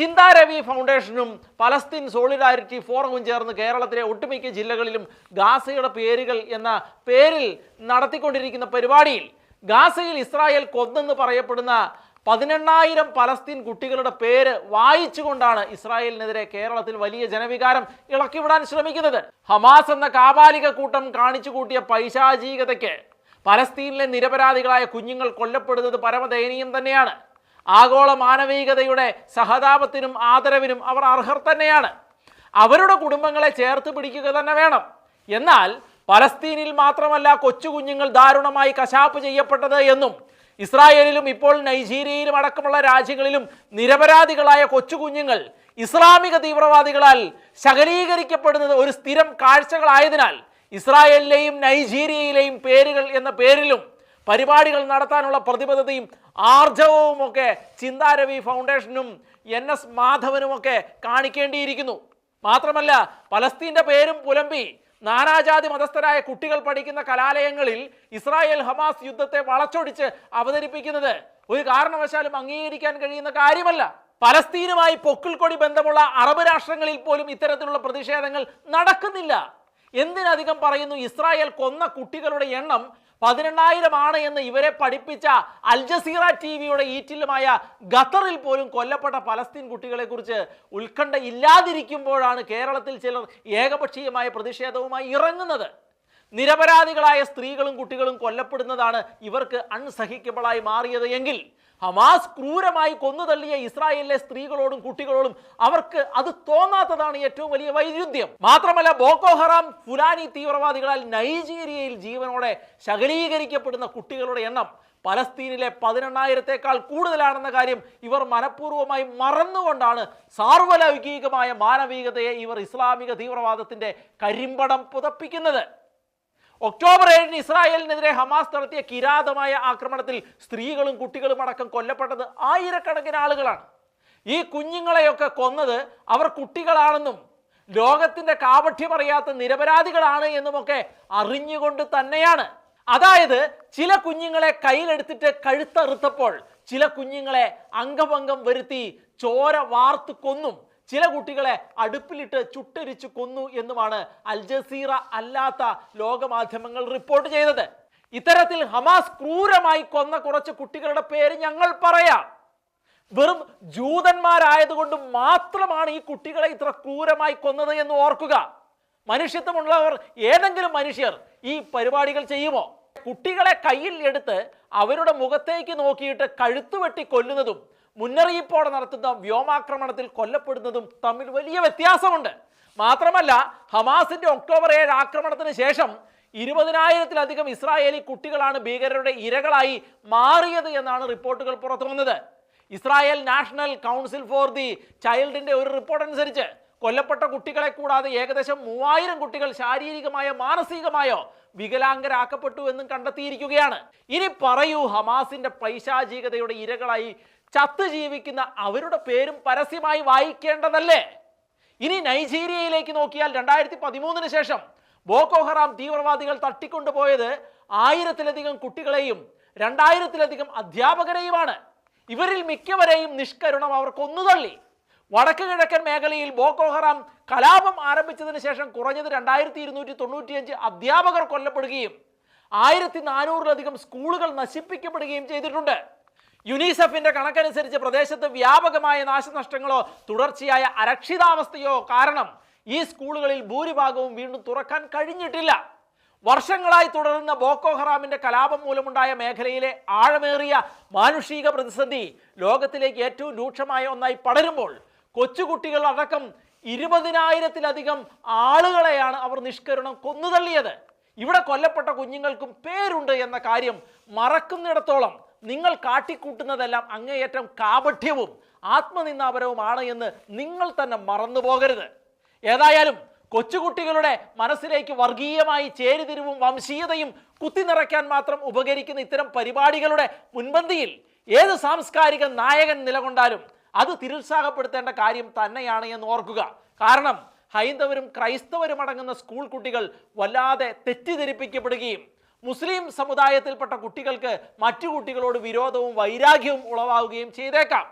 ചിന്താ രവി ഫൗണ്ടേഷനും Palestine solidarity ഫോറവും ചേർന്ന് കേരളത്തിലെ ഒട്ടുമിക്ക ജില്ലകളിലും ഗാസയുടെ പേരുകൾ എന്ന പേരിൽ നടത്തിക്കൊണ്ടിരിക്കുന്ന പരിപാടിയിൽ ഗാസയിൽ ഇസ്രായേൽ കൊന്നെന്ന് പറയപ്പെടുന്ന പതിനെണ്ണായിരം പലസ്തീൻ കുട്ടികളുടെ പേര് വായിച്ചുകൊണ്ടാണ് ഇസ്രായേലിനെതിരെ കേരളത്തിൽ വലിയ ജനവികാരം ഇളക്കിവിടാൻ ശ്രമിക്കുന്നത്. ഹമാസ് എന്ന കാബാലിക കൂട്ടം കാണിച്ചു കൂട്ടിയ പൈശാചികതയ്ക്ക് പലസ്തീനിലെ നിരപരാധികളായ കുഞ്ഞുങ്ങൾ കൊല്ലപ്പെടുന്നത് പരമദയനീയം തന്നെയാണ്. ആഗോള മാനവികതയുടെ സഹതാപത്തിനും ആദരവിനും അവർ അർഹർ തന്നെയാണ്. അവരുടെ കുടുംബങ്ങളെ ചേർത്ത് പിടിക്കുക തന്നെ വേണം. എന്നാൽ പലസ്തീനിൽ മാത്രമല്ല കൊച്ചു കുഞ്ഞുങ്ങൾ ദാരുണമായി കശാപ്പ് ചെയ്യപ്പെട്ടത് എന്നും ഇസ്രായേലിലും ഇപ്പോൾ നൈജീരിയയിലും അടക്കമുള്ള രാജ്യങ്ങളിലും നിരപരാധികളായ കൊച്ചു കുഞ്ഞുങ്ങൾ ഇസ്ലാമിക തീവ്രവാദികളാൽ ശകലീകരിക്കപ്പെടുന്നത് ഒരു സ്ഥിരം കാഴ്ചകളായതിനാൽ ഇസ്രായേലിലെയും നൈജീരിയയിലെയും പേരുകൾ എന്ന പേരിലും പരിപാടികൾ നടത്താനുള്ള പ്രതിബദ്ധതയും ആർജവവുമൊക്കെ ചിന്താരവി ഫൗണ്ടേഷനും എൻ എസ് മാധവനുമൊക്കെ കാണിക്കേണ്ടിയിരിക്കുന്നു. മാത്രമല്ല പലസ്തീന്റെ പേരും പുലമ്പി. നാനാജാതി മതസ്ഥരായ കുട്ടികൾ പഠിക്കുന്ന കലാലയങ്ങളിൽ ഇസ്രായേൽ ഹമാസ് യുദ്ധത്തെ വളച്ചൊടിച്ച് അവതരിപ്പിക്കുന്നത് ഒരു കാരണവശാലും അംഗീകരിക്കാൻ കഴിയുന്ന കാര്യമല്ല. പലസ്തീനുമായി പൊക്കിൾക്കൊടി ബന്ധമുള്ള അറബ് രാഷ്ട്രങ്ങളിൽ പോലും ഇത്തരത്തിലുള്ള പ്രതിഷേധങ്ങൾ നടക്കുന്നില്ല. എന്തിനധികം പറയുന്നു ഇസ്രായേൽ കൊന്ന കുട്ടികളുടെ എണ്ണം പതിനെണ്ണായിരം ആണ് എന്ന് ഇവരെ പഠിപ്പിച്ച അൽജസീറ ടി വിയുടെ ഈറ്റിലുമായ ഖത്തറിൽ പോലും കൊല്ലപ്പെട്ട പലസ്തീൻ കുട്ടികളെക്കുറിച്ച് ഉത്കണ്ഠ ഇല്ലാതിരിക്കുമ്പോഴാണ് കേരളത്തിൽ ചിലർ ഏകപക്ഷീയമായ പ്രതിഷേധവുമായി ഇറങ്ങുന്നത്. നിരപരാധികളായ സ്ത്രീകളും കുട്ടികളും കൊല്ലപ്പെടുന്നതാണ് ഇവർക്ക് അൺസഹിക്കബിളായി മാറിയത് എങ്കിൽ ഹമാസ് ക്രൂരമായി കൊന്നുതള്ളിയ ഇസ്രായേലിലെ സ്ത്രീകളോടും കുട്ടികളോടും അവർക്ക് അത് തോന്നാത്തതാണ് ഏറ്റവും വലിയ വൈരുദ്ധ്യം. മാത്രമല്ല ബോക്കോ ഹറാം ഫുലാനി തീവ്രവാദികളാൽ നൈജീരിയയിൽ ജീവനോടെ ശകലീകരിക്കപ്പെടുന്ന കുട്ടികളുടെ എണ്ണം പലസ്തീനിലെ പതിനെണ്ണായിരത്തേക്കാൾ കൂടുതലാണെന്ന കാര്യം ഇവർ മനഃപൂർവമായി മറന്നുകൊണ്ടാണ് സാർവലൗകികമായ മാനവികതയെ ഇവർ ഇസ്ലാമിക തീവ്രവാദത്തിന്റെ കരിമ്പടം പുതപ്പിക്കുന്നത്. ഒക്ടോബർ ഏഴിന് ഇസ്രായേലിനെതിരെ ഹമാസ് നടത്തിയ കിരാതമായ ആക്രമണത്തിൽ സ്ത്രീകളും കുട്ടികളും അടക്കം കൊല്ലപ്പെട്ടത് ആയിരക്കണക്കിന് ആളുകളാണ്. ഈ കുഞ്ഞുങ്ങളെയൊക്കെ കൊന്നത് അവർ കുട്ടികളാണെന്നും ലോകത്തിന്റെ കാപഠ്യം അറിയാത്ത നിരപരാധികളാണ് എന്നുമൊക്കെ അറിഞ്ഞുകൊണ്ട് തന്നെയാണ്. അതായത് ചില കുഞ്ഞുങ്ങളെ കയ്യിലെടുത്തിട്ട് കഴുത്തറുത്തപ്പോൾ ചില കുഞ്ഞുങ്ങളെ അംഗഭംഗം വരുത്തി ചോര വാർത്ത് കൊന്നും ചില കുട്ടികളെ അടുപ്പിലിട്ട് ചുട്ടരിച്ചു കൊന്നു എന്നുമാണ് അൽ ജസീറ അല്ലാത്ത ലോകമാധ്യമങ്ങൾ റിപ്പോർട്ട് ചെയ്തത്. ഇത്തരത്തിൽ ഹമാസ് ക്രൂരമായി കൊന്ന കുറച്ച് കുട്ടികളുടെ പേര് ഞങ്ങൾ പറയാം. വെറും ജൂതന്മാരായതുകൊണ്ട് മാത്രമാണ് ഈ കുട്ടികളെ ഇത്ര ക്രൂരമായി കൊന്നത് എന്ന് ഓർക്കുക. മനുഷ്യത്വമുള്ളവർ ഏതെങ്കിലും മനുഷ്യർ ഈ പരിപാടികൾ ചെയ്യുമോ? കുട്ടികളെ കയ്യിൽ എടുത്ത് അവരുടെ മുഖത്തേക്ക് നോക്കിയിട്ട് കഴുത്തുവെട്ടി കൊല്ലുന്നതും മുന്നറിയിപ്പോടെ നടത്തുന്ന വ്യോമാക്രമണത്തിൽ കൊല്ലപ്പെടുന്നതും തമ്മിൽ വലിയ വ്യത്യാസമുണ്ട്. മാത്രമല്ല ഹമാസിന്റെ ഒക്ടോബർ ഏഴ് ആക്രമണത്തിന് ശേഷം ഇരുപതിനായിരത്തിലധികം ഇസ്രായേലി കുട്ടികളാണ് ഭീകരരുടെ ഇരകളായി മാറിയത് എന്നാണ് റിപ്പോർട്ടുകൾ പുറത്തു വന്നത് Israel national council for the ചൈൽഡിന്റെ ഒരു റിപ്പോർട്ട് അനുസരിച്ച് കൊല്ലപ്പെട്ട കുട്ടികളെ കൂടാതെ ഏകദേശം മൂവായിരം കുട്ടികൾ ശാരീരികമായോ മാനസികമായോ വികലാംഗരാക്കപ്പെട്ടു എന്നും കണ്ടെത്തിയിരിക്കുകയാണ്. ഇനി പറയൂ ഹമാസിന്റെ പൈശാചികതയുടെ ഇരകളായി ചത്തു ജീവിക്കുന്ന അവരുടെ പേരും പരസ്യമായി വായിക്കേണ്ടതല്ലേ? ഇനി നൈജീരിയയിലേക്ക് നോക്കിയാൽ രണ്ടായിരത്തി പതിമൂന്നിന് ശേഷം ബോക്കോഹറാം തീവ്രവാദികൾ തട്ടിക്കൊണ്ടുപോയത് ആയിരത്തിലധികം കുട്ടികളെയും രണ്ടായിരത്തിലധികം അധ്യാപകരെയുമാണ്. ഇവരിൽ മിക്കവരെയും നിഷ്കരുണം അവർ കൊന്നുതള്ളി. വടക്ക് കിഴക്കൻ മേഖലയിൽ ബോക്കോ ഹറാം കലാപം ആരംഭിച്ചതിന് ശേഷം കുറഞ്ഞത് രണ്ടായിരത്തി ഇരുന്നൂറ്റി തൊണ്ണൂറ്റിയഞ്ച് അധ്യാപകർ കൊല്ലപ്പെടുകയും ആയിരത്തി നാനൂറിലധികം സ്കൂളുകൾ നശിപ്പിക്കപ്പെടുകയും ചെയ്തിട്ടുണ്ട്. യുനിസെഫിന്റെ കണക്കനുസരിച്ച് പ്രദേശത്ത് വ്യാപകമായ നാശനഷ്ടങ്ങളോ തുടർച്ചയായ അരക്ഷിതാവസ്ഥയോ കാരണം ഈ സ്കൂളുകളിൽ ഭൂരിഭാഗവും വീണ്ടും തുറക്കാൻ കഴിഞ്ഞിട്ടില്ല. വർഷങ്ങളായി തുടരുന്ന ബോക്കോ ഹറാമിന്റെ കലാപം മൂലമുണ്ടായ മേഖലയിലെ ആഴമേറിയ മാനുഷിക പ്രതിസന്ധി ലോകത്തിലേക്ക് ഏറ്റവും രൂക്ഷമായ ഒന്നായി പടരുമ്പോൾ കൊച്ചുകുട്ടികൾ അടക്കം ഇരുപതിനായിരത്തിലധികം ആളുകളെയാണ് അവർ നിഷ്കരണം കൊന്നുതള്ളിയത്. ഇവിടെ കൊല്ലപ്പെട്ട കുഞ്ഞുങ്ങൾക്കും പേരുണ്ട് എന്ന കാര്യം മറക്കുന്നിടത്തോളം നിങ്ങൾ കാട്ടിക്കൂട്ടുന്നതെല്ലാം അങ്ങേയറ്റം കാപഠ്യവും ആത്മനിന്ദാപരവുമാണ് എന്ന് നിങ്ങൾ തന്നെ മറന്നു പോകരുത്. ഏതായാലും കൊച്ചുകുട്ടികളുടെ മനസ്സിലേക്ക് വർഗീയമായി ചേരിതിരിവും വംശീയതയും കുത്തി നിറയ്ക്കാൻ മാത്രം ഉപകരിക്കുന്ന ഇത്തരം പരിപാടികളുടെ മുൻപന്തിയിൽ ഏത് സാംസ്കാരിക നായകൻ നിലകൊണ്ടാലും അത് തിരുത്സാഹപ്പെടുത്തേണ്ട കാര്യം തന്നെയാണ് എന്ന് ഓർക്കുക. കാരണം ഹൈന്ദവരും ക്രൈസ്തവരും അടങ്ങുന്ന സ്കൂൾ കുട്ടികൾ വല്ലാതെ തെറ്റിദ്ധരിപ്പിക്കപ്പെടുകയും മുസ്ലിം സമുദായത്തിൽപ്പെട്ട കുട്ടികൾക്ക് മറ്റു കുട്ടികളോട് വിരോധവും വൈരാഗ്യവും ഉളവാകുകയും ചെയ്തേക്കാം.